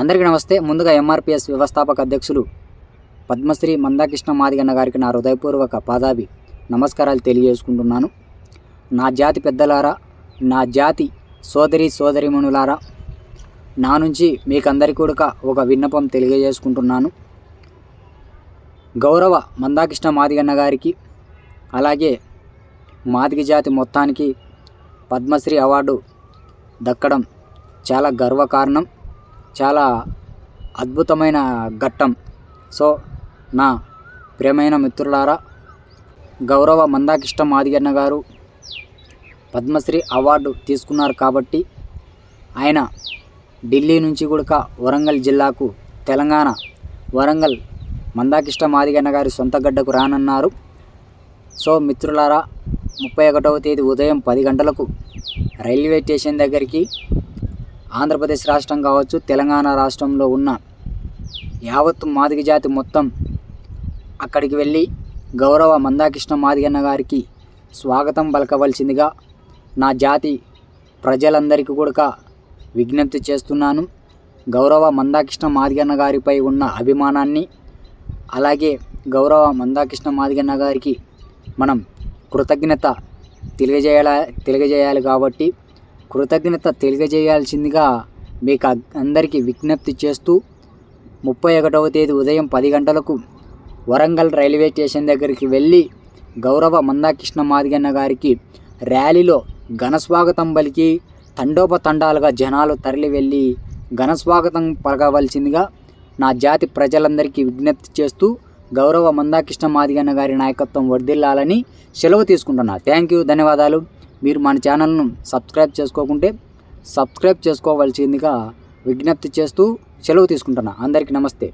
అందరికీ నమస్తే. ముందుగా ఎంఆర్పిఎస్ వ్యవస్థాపక అధ్యక్షులు పద్మశ్రీ మందాకృష్ణ మాదిగన్న గారికి నా హృదయపూర్వక పాదాభి నమస్కారాలు తెలియజేసుకుంటున్నాను. నా జాతి పెద్దలారా నా జాతి సోదరి సోదరిమణులారా నా నుంచి మీకందరి కూడా ఒక విన్నపం తెలియజేసుకుంటున్నాను. గౌరవ మందాకృష్ణ మాదిగన్న గారికి అలాగే మాదిగ జాతి మొత్తానికి పద్మశ్రీ అవార్డు దక్కడం చాలా గర్వకారణం. చాలా అద్భుతమైన ఘట్టం. సో నా ప్రియమైన మిత్రులారా గౌరవ మందాకిష్టం మాదిగన్న గారు పద్మశ్రీ అవార్డు తీసుకున్నారు కాబట్టి ఆయన ఢిల్లీ నుంచి కూడా వరంగల్ జిల్లాకు తెలంగాణ వరంగల్ మందాకిష్ట మాదిగన్న గారి సొంత గడ్డకు రానన్నారు. సో మిత్రులారా ముప్పై ఒకటవ తేదీ ఉదయం పది గంటలకు రైల్వే స్టేషన్ దగ్గరికి ఆంధ్రప్రదేశ్ రాష్ట్రం కావచ్చు తెలంగాణ రాష్ట్రంలో ఉన్న యావత్తు మాదిగ జాతి మొత్తం అక్కడికి వెళ్ళి గౌరవ మందాకృష్ణ మాదిగన్న గారికి స్వాగతం పలకవలసిందిగా నా జాతి ప్రజలందరికీ కూడా విజ్ఞప్తి చేస్తున్నాను. గౌరవ మందాకృష్ణ మాదిగన్న గారిపై ఉన్న అభిమానాన్ని అలాగే గౌరవ మందాకృష్ణ మాదిగన్న గారికి మనం కృతజ్ఞత తెలియజేయాల తెలియజేయాలి కాబట్టి కృతజ్ఞత తెలియజేయాల్సిందిగా మీకు అందరికీ విజ్ఞప్తి చేస్తూ ముప్పై ఒకటవ తేదీ ఉదయం పది గంటలకు వరంగల్ రైల్వే స్టేషన్ దగ్గరికి వెళ్ళి గౌరవ మందాకృష్ణ మాదిగన్న గారికి ర్యాలీలో ఘనస్వాగతం పలికి తండోపతండాలుగా జనాలు తరలి వెళ్ళి ఘనస్వాగతం పలకవలసిందిగా నా జాతి ప్రజలందరికీ విజ్ఞప్తి చేస్తూ గౌరవ మందాకృష్ణ మాదిగన్న గారి నాయకత్వం వర్ధిల్లాలని సెలవు తీసుకుంటున్నా. Thank you. ధన్యవాదాలు. మీరు మన ఛానల్ను సబ్స్క్రైబ్ చేసుకోకుంటే సబ్స్క్రైబ్ చేసుకోవాల్సిందిగా విజ్ఞప్తి చేస్తూ సెలవు తీసుకుంటున్నా. అందరికీ నమస్తే.